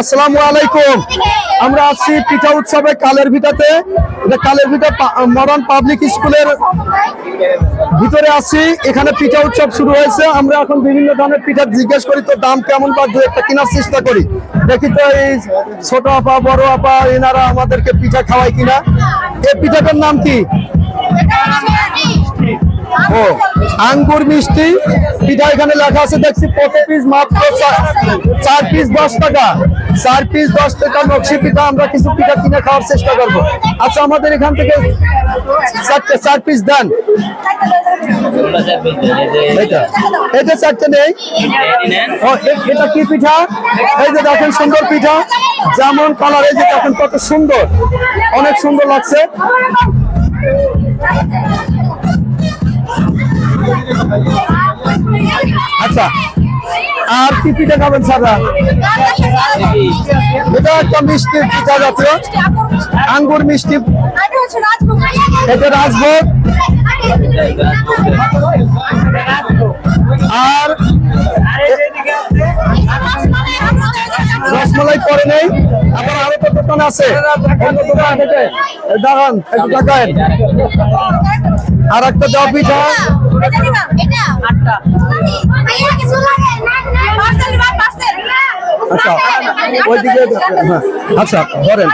আসসালামু আলাইকুম। আমরা আসছি পিঠা উৎসবে কালের ভিটাতে। কালের ভিটা মডার্ন পাবলিক স্কুলের ভিতরে আসছি এখানে পিঠা উৎসব শুরু হয়েছে। আমরা এখন বিভিন্ন ধরনের পিঠা জিজ্ঞেস করি, তো দাম কেমন বা দু একটা কেনার চেষ্টা করি। দেখি তো এই ছোট আপা, বড় আপা, এনারা আমাদেরকে পিঠা খাওয়ায় কিনা। এই পিঠাটার নাম কি? ও, আঙ্গুর মিষ্টি। পিঠা এখানে লেখা আছে, দেখছি কত পিস মাত্র চার পিস দশ টাকা। চার পিস দশ টাকা নকশি পিঠা, আমরা কিছু পিঠা কিনে খাওয়ার চেষ্টা করব। আচ্ছা আমাদের এখান থেকে চারটে চার পিস দেন। এটা এটা চারটে নেই। ও এটা কি পিঠা? এই যে দেখেন, সুন্দর পিঠা। যেমন কালার এই যে দেখেন কত সুন্দর। অনেক সুন্দর লাগছে। আচ্ছা আর কি পিঠা খাবেন সাদা এটা একটা মিষ্টি পিঠা জাতীয়। আঙ্গুর মিষ্টি। এটা রাজভোগ। আর রসমালাই পরে নেই। আবার আরও তো দোকান আছে? দাঁড়ান, একটু টাকায় আর একটা দাও পিঠা। আচ্ছা ওইদিকে আচ্ছা ধরেন।